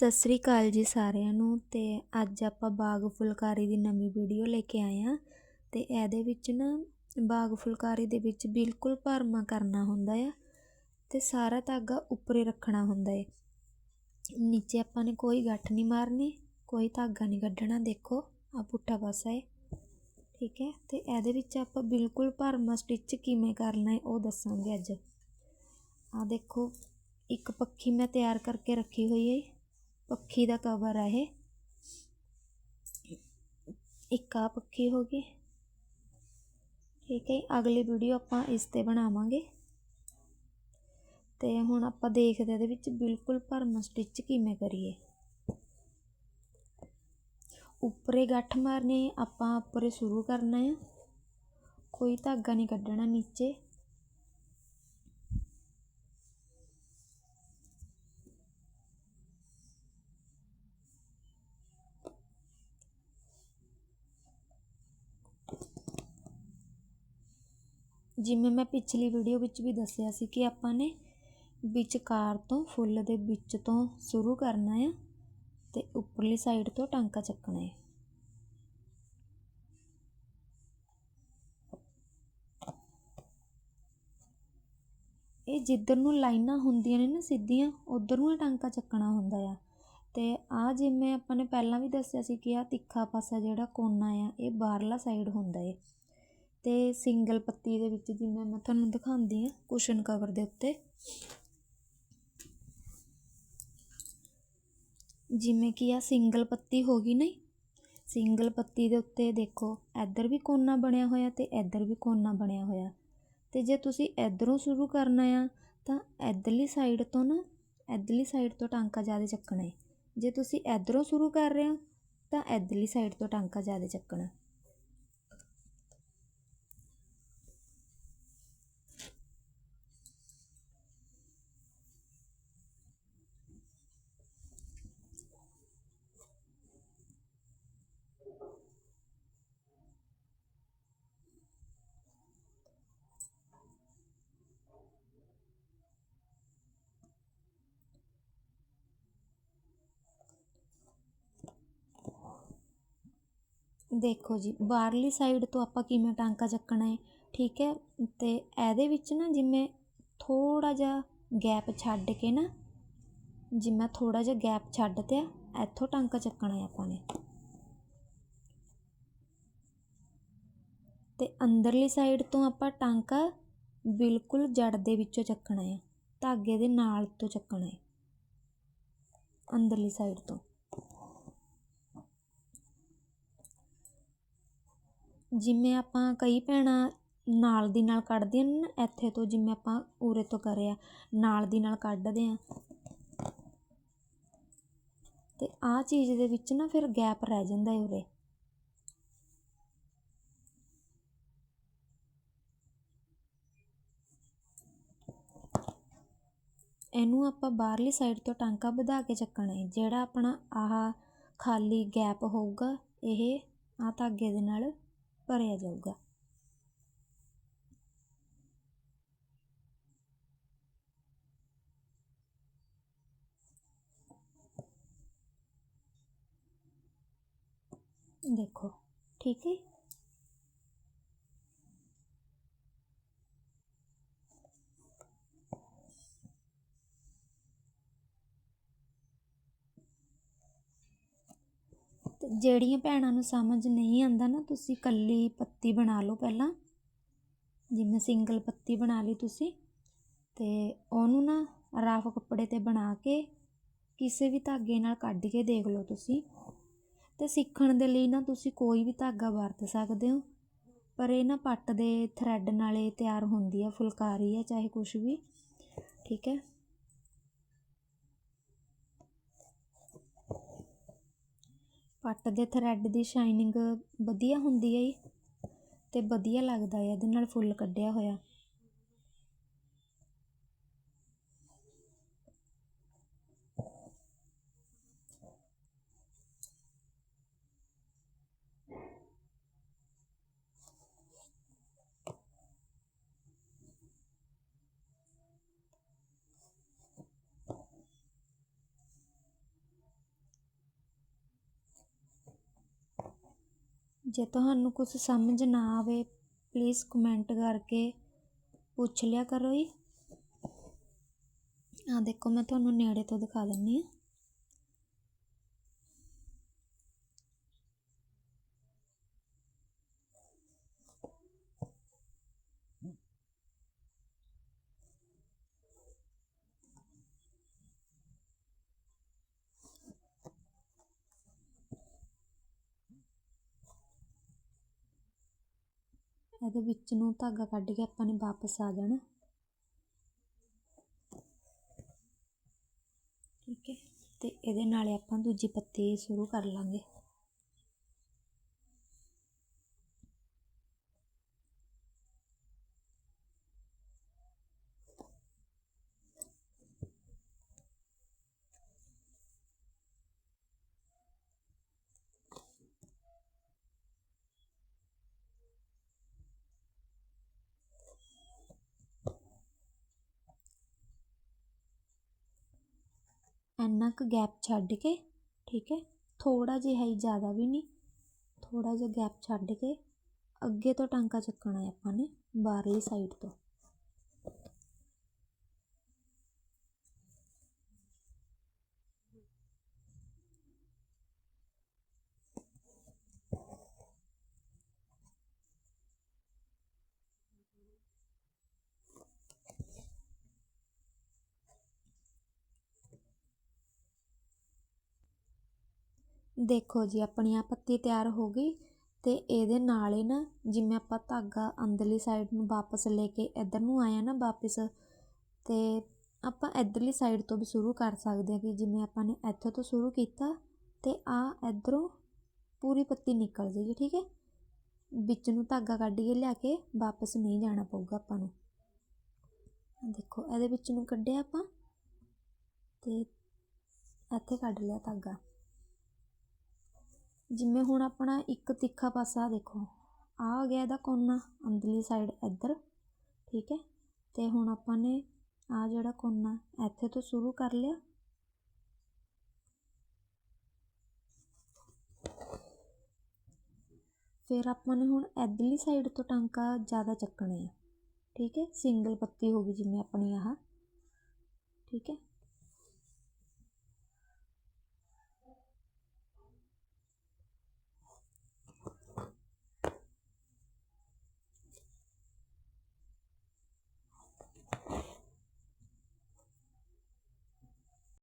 ਸਤਿ ਸ੍ਰੀ ਅਕਾਲ ਜੀ ਸਾਰਿਆਂ ਨੂੰ ਤੇ ਅੱਜ ਆਪਾਂ ਬਾਗ ਫੁਲਕਾਰੀ ਦੀ ਨਵੀਂ ਵੀਡੀਓ ਲੈ ਕੇ ਆਏ ਆ ਤੇ ਇਹਦੇ ਵਿੱਚ ਨਾ ਬਾਗ ਫੁਲਕਾਰੀ ਦੇ ਵਿੱਚ ਬਿਲਕੁਲ ਭਰਮਾ ਕਰਨਾ ਹੁੰਦਾ ਆ ਤੇ ਸਾਰਾ ਧਾਗਾ ਉੱਪਰੇ ਰੱਖਣਾ ਹੁੰਦਾ ਏ। ਨੀਚੇ ਆਪਾਂ ਨੇ ਕੋਈ ਗੱਠ ਨਹੀਂ ਮਾਰਨੀ, ਕੋਈ ਧਾਗਾ ਨਹੀਂ ਕੱਢਣਾ, ਦੇਖੋ ਆ ਪੁੱਠਾ ਪਾਸਾ ਏ। ਠੀਕ ਹੈ, ਤੇ ਇਹਦੇ ਵਿੱਚ ਆਪਾਂ ਬਿਲਕੁਲ ਭਰਮਾ ਸਟਿਚ ਕਿਵੇਂ ਕਰਨਾ ਹੈ ਉਹ ਦੱਸਾਂਗੇ ਅੱਜ। ਆ ਦੇਖੋ, ਇੱਕ ਪੱਖੀ ਮੈਂ ਤਿਆਰ ਕਰਕੇ ਰੱਖੀ ਹੋਈ ਹੈ ਪੱਖੀ ਦਾ ਕਵਰ ਆ ਇਹ। ਇੱਕ ਆ ਪੱਖੀ ਹੋ ਗਈ। ਠੀਕ ਹੈ ਅਗਲੀ ਵੀਡੀਓ ਆਪਾਂ ਇਸ ਤੇ ਬਣਾਵਾਂਗੇ। ਤੇ ਹੁਣ ਆਪਾਂ ਦੇਖਦੇ ਇਹਦੇ ਵਿੱਚ ਬਿਲਕੁਲ ਭਰਮ ਸਟਿਚ ਕਿਵੇਂ ਕਰੀਏ। ਉੱਪਰੇ ਗੱਠ ਮਾਰਨੇ, ਆਪਾਂ ਉੱਪਰੇ ਸ਼ੁਰੂ ਕਰਨਾ ਹੈ ਕੋਈ ਧਾਗਾ ਨਹੀਂ ਕੱਢਣਾ ਨੀਚੇ। ਜਿਵੇਂ ਮੈਂ ਪਿਛਲੀ ਵੀਡੀਓ ਵਿੱਚ ਵੀ ਦੱਸਿਆ ਸੀ ਕਿ ਆਪਾਂ ਨੇ ਵਿਚਕਾਰ ਤੋਂ ਫੁੱਲ ਦੇ ਵਿੱਚ ਤੋਂ ਸ਼ੁਰੂ ਕਰਨਾ ਆ ਤੇ ਉੱਪਰਲੀ ਸਾਈਡ ਤੋਂ ਟਾਂਕਾ ਚੱਕਣਾ ਹੈ ਇਹ ਜਿੱਧਰ ਨੂੰ ਲਾਈਨਾਂ ਹੁੰਦੀਆਂ ਨੇ ਨਾ ਸਿੱਧੀਆਂ, ਉਧਰ ਨੂੰ ਟਾਂਕਾ ਚੱਕਣਾ ਹੁੰਦਾ ਆ। ਤੇ ਆ ਜਿਵੇਂ ਆਪਾਂ ਨੇ ਪਹਿਲਾਂ ਵੀ ਦੱਸਿਆ ਸੀ ਕਿ ਆ ਤਿੱਖਾ ਪਾਸਾ ਜਿਹੜਾ ਕੋਨਾ ਆ, ਇਹ ਬਾਹਰਲਾ ਸਾਈਡ ਹੁੰਦਾ ਏ ਅਤੇ ਸਿੰਗਲ ਪੱਤੀ ਦੇ ਵਿੱਚ ਜਿਵੇਂ ਮੈਂ ਤੁਹਾਨੂੰ ਦਿਖਾਉਂਦੀ ਹਾਂ ਕੁਸ਼ਨ ਕਵਰ ਦੇ ਉੱਤੇ। ਜਿਵੇਂ ਕਿ ਆ ਸਿੰਗਲ ਪੱਤੀ ਹੋ ਗਈ ਨਹੀਂ? ਸਿੰਗਲ ਪੱਤੀ ਦੇ ਉੱਤੇ ਦੇਖੋ, ਇੱਧਰ ਵੀ ਕੋਨਾ ਬਣਿਆ ਹੋਇਆ ਤੇ ਇੱਧਰ ਵੀ ਕੋਨਾ ਬਣਿਆ ਹੋਇਆ। ਤੇ ਜੇ ਤੁਸੀਂ ਇੱਧਰੋਂ ਸ਼ੁਰੂ ਕਰਨਾ ਆ, ਤਾਂ ਇੱਧਰਲੀ ਸਾਈਡ ਤੋਂ ਨਾ, ਇੱਧਰਲੀ ਸਾਈਡ ਤੋਂ ਟਾਂਕਾ ਜ਼ਿਆਦਾ ਚੱਕਣਾ ਹੈ ਜੇ ਤੁਸੀਂ ਇੱਧਰੋਂ ਸ਼ੁਰੂ ਕਰ ਰਹੇ ਹੋ, ਤਾਂ ਇੱਧਰਲੀ ਸਾਈਡ ਤੋਂ ਟਾਂਕਾ ਜ਼ਿਆਦਾ ਚੱਕਣਾ। ਦੇਖੋ ਜੀ, ਬਾਹਰਲੀ ਸਾਈਡ ਤੋਂ ਆਪਾਂ ਕਿਵੇਂ ਟਾਂਕਾ ਚੱਕਣਾ ਹੈ ਠੀਕ ਹੈ? ਅਤੇ ਇਹਦੇ ਵਿੱਚ ਨਾ ਜਿਵੇਂ ਥੋੜ੍ਹਾ ਜਿਹਾ ਗੈਪ ਛੱਡ ਕੇ ਨਾ, ਜਿਵੇਂ ਥੋੜ੍ਹਾ ਜਿਹਾ ਗੈਪ ਛੱਡ ਤੇ ਇੱਥੋਂ ਟਾਂਕਾ ਚੱਕਣਾ ਹੈ ਆਪਾਂ ਨੇ। ਅਤੇ ਅੰਦਰਲੀ ਸਾਈਡ ਤੋਂ ਆਪਾਂ ਟਾਂਕਾ ਬਿਲਕੁਲ ਜੜ ਦੇ ਵਿੱਚੋਂ ਚੱਕਣਾ ਹੈ ਧਾਗੇ ਦੇ ਨਾਲ ਤੋਂ ਚੱਕਣਾ ਹੈ ਅੰਦਰਲੀ ਸਾਈਡ ਤੋਂ। ਜਿਵੇਂ ਆਪਾਂ ਕਈ ਭੈਣਾਂ ਨਾਲ ਦੀ ਨਾਲ ਕੱਢਦੀਆਂ ਨੇ ਨਾ, ਇੱਥੇ ਤੋਂ ਜਿਵੇਂ ਆਪਾਂ ਉਰੇ ਤੋਂ ਕਰਿਆ, ਨਾਲ ਦੀ ਨਾਲ ਕੱਢਦੇ ਆ। ਤੇ ਆਹ ਚੀਜ਼ ਦੇ ਵਿੱਚ ਨਾ ਫਿਰ ਗੈਪ ਰਹਿ ਜਾਂਦਾ ਹੈ ਉਰੇ। ਇਹਨੂੰ ਆਪਾਂ ਬਾਹਰਲੀ ਸਾਈਡ ਤੋਂ ਟਾਂਕਾ ਵਧਾ ਕੇ ਚੱਕਣਾ ਹੈ ਜਿਹੜਾ ਆਪਣਾ ਆਹ ਖਾਲੀ ਗੈਪ ਹੋਊਗਾ, ਇਹ ਆ ਧਾਗੇ ਦੇ ਨਾਲ ਭਰਿਆ ਜਾਊਗਾ ਦੇਖੋ ਠੀਕ ਹੈ ਜਿਹੜੀਆਂ ਭੈਣਾਂ ਨੂੰ ਸਮਝ ਨਹੀਂ ਆਉਂਦਾ ਨਾ, ਤੁਸੀਂ ਇਕੱਲੀ ਪੱਤੀ ਬਣਾ ਲਓ ਪਹਿਲਾਂ। ਜਿਵੇਂ ਸਿੰਗਲ ਪੱਤੀ ਬਣਾ ਲਈ ਤੁਸੀਂ, ਤੇ ਉਹਨੂੰ ਨਾ ਰਾਫ ਕੱਪੜੇ ਤੇ ਬਣਾ ਕੇ ਕਿਸੇ ਵੀ ਧਾਗੇ ਨਾਲ ਕੱਢ ਕੇ ਦੇਖ ਲਓ ਤੁਸੀਂ। ਤੇ ਸਿੱਖਣ ਦੇ ਲਈ ਨਾ ਤੁਸੀਂ ਕੋਈ ਵੀ ਧਾਗਾ ਵਰਤ ਸਕਦੇ ਹੋ, ਪਰ ਇਹ ਨਾ ਪੱਟ ਦੇ ਥਰੈਡ ਨਾਲੇ ਤਿਆਰ ਹੁੰਦੀ ਆ, ਫੁਲਕਾਰੀ ਹੈ ਚਾਹੇ ਕੁਝ ਵੀ, ਠੀਕ ਹੈ। ਪੱਟ ਦੇ ਥਰੈਡ ਦੀ ਸ਼ਾਈਨਿੰਗ ਵਧੀਆ ਹੁੰਦੀ ਹੈ ਜੀ। ਅਤੇ ਵਧੀਆ ਲੱਗਦਾ ਹੈ ਇਹਦੇ ਨਾਲ ਫੁੱਲ ਕੱਢਿਆ ਹੋਇਆ। ਜੇ ਤੁਹਾਨੂੰ ਕੁਝ ਸਮਝ ਨਾ ਆਵੇ ਪਲੀਜ਼ ਕਮੈਂਟ ਕਰਕੇ ਪੁੱਛ ਲਿਆ ਕਰੋ ਜੀ। ਆ ਦੇਖੋ, ਮੈਂ ਤੁਹਾਨੂੰ ਨੇੜੇ ਤੋਂ ਦਿਖਾ ਦਿੰਦੀ ਹਾਂ। ਇਹਦੇ ਵਿੱਚ ਨੂੰ ਧਾਗਾ ਕੱਢ ਕੇ ਆਪਾਂ ਨੇ ਵਾਪਸ ਆ ਜਾਣਾ। ਠੀਕ ਹੈ? ਤੇ ਇਹਦੇ ਨਾਲੇ ਆਪਾਂ ਦੂਜੀ ਪੱਤੀ ਸ਼ੁਰੂ ਕਰ ਲਾਂਗੇ। ਇੰਨਾ ਕੁ ਗੈਪ ਛੱਡ ਕੇ, ਠੀਕ ਹੈ? ਥੋੜ੍ਹਾ ਜਿਹਾ ਹੀ ਜ਼ਿਆਦਾ ਵੀ ਨਹੀਂ, ਥੋੜ੍ਹਾ ਜਿਹਾ ਗੈਪ ਛੱਡ ਕੇ ਅੱਗੇ ਤੋਂ ਟਾਂਕਾ ਚੱਕਣਾ ਹੈ ਆਪਾਂ ਨੇ, ਬਾਹਰਲੀ ਸਾਈਡ ਤੋਂ। ਦੇਖੋ ਜੀ, ਆਪਣੀ ਆ ਪੱਤੀ ਤਿਆਰ ਹੋ ਗਈ ਤੇ ਇਹਦੇ ਨਾਲ ਹੀ ਨਾ ਜਿਵੇਂ ਆਪਾਂ ਧਾਗਾ ਅੰਦਰਲੀ ਸਾਈਡ ਨੂੰ ਵਾਪਸ ਲੈ ਕੇ ਇੱਧਰ ਨੂੰ ਆਇਆ ਨਾ ਵਾਪਸ, ਤੇ ਆਪਾਂ ਇੱਧਰਲੀ ਸਾਈਡ ਤੋਂ ਵੀ ਸ਼ੁਰੂ ਕਰ ਸਕਦੇ ਹਾਂ ਕਿ ਜਿਵੇਂ ਆਪਾਂ ਨੇ ਇੱਥੋਂ ਤੋਂ ਸ਼ੁਰੂ ਕੀਤਾ ਤੇ ਆ ਇੱਧਰੋਂ ਪੂਰੀ ਪੱਤੀ ਨਿਕਲ ਜੇਗੀ, ਠੀਕ ਹੈ? ਵਿੱਚ ਨੂੰ ਧਾਗਾ ਕੱਢ ਕੇ ਲਿਆ ਕੇ ਵਾਪਸ ਨਹੀਂ ਜਾਣਾ ਪਊਗਾ ਆਪਾਂ ਨੂੰ। ਦੇਖੋ, ਇਹਦੇ ਵਿੱਚ ਨੂੰ ਕੱਢਿਆ ਆਪਾਂ ਤੇ ਇੱਥੇ ਕੱਢ ਲਿਆ ਧਾਗਾ। ਜਿਵੇਂ ਹੁਣ ਆਪਣਾ ਇੱਕ ਤਿੱਖਾ ਪਾਸਾ ਦੇਖੋ। ਆ ਗਿਆ ਇਹਦਾ ਕੋਨਾ, ਅੰਦਰਲੀ ਸਾਈਡ ਇੱਧਰ, ਠੀਕ ਹੈ? ਤੇ ਹੁਣ ਆਪਾਂ ਨੇ ਆ ਜਿਹੜਾ ਕੋਨਾ, ਇੱਥੇ ਤੋਂ ਸ਼ੁਰੂ ਕਰ ਲਿਆ। ਫਿਰ ਆਪਾਂ ਨੇ ਹੁਣ ਇੱਧਰਲੀ ਸਾਈਡ ਤੋਂ ਟਾਂਕਾ ਜ਼ਿਆਦਾ ਚੱਕਣੇ ਆ, ਠੀਕ ਹੈ? ਸਿੰਗਲ ਪੱਤੀ ਹੋ ਗਈ ਜਿਵੇਂ ਆਪਣੀ ਆਹ, ਠੀਕ ਹੈ?